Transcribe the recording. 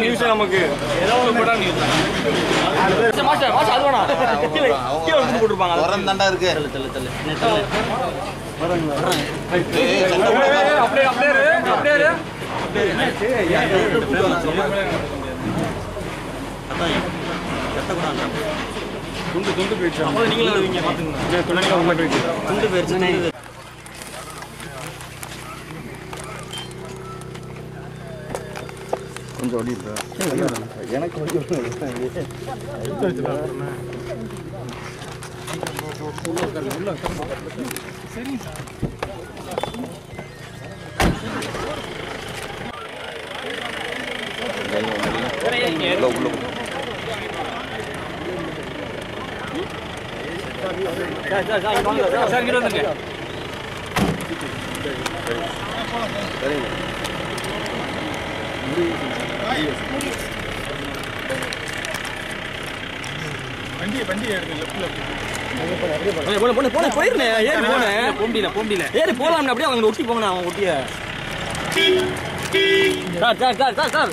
News நமக்கு ஏதோ news master master அது போட்டுருப்பாங்க உரம் தாண்டா இருக்கு அப்படியே அப்படியே அப்படியே துண்டு துண்டு போயிடுச்சு அப்போ நீங்களும் வருவீங்க பார்த்துங்க துணைக்கு உள்ள போயிடுச்சு துண்டு போயிடுச்சு சார் சார். சார் இங்க வாங்க சார் சார். இங்க வந்துங்க போன போன போன போயிருந்தேன் ஏறி போனேன் போம்பில போம்பில ஏறி போலாம் அப்படியே அவங்க ஒட்டி போங்க அவங்க ஒட்டிய sir sir sir sir sir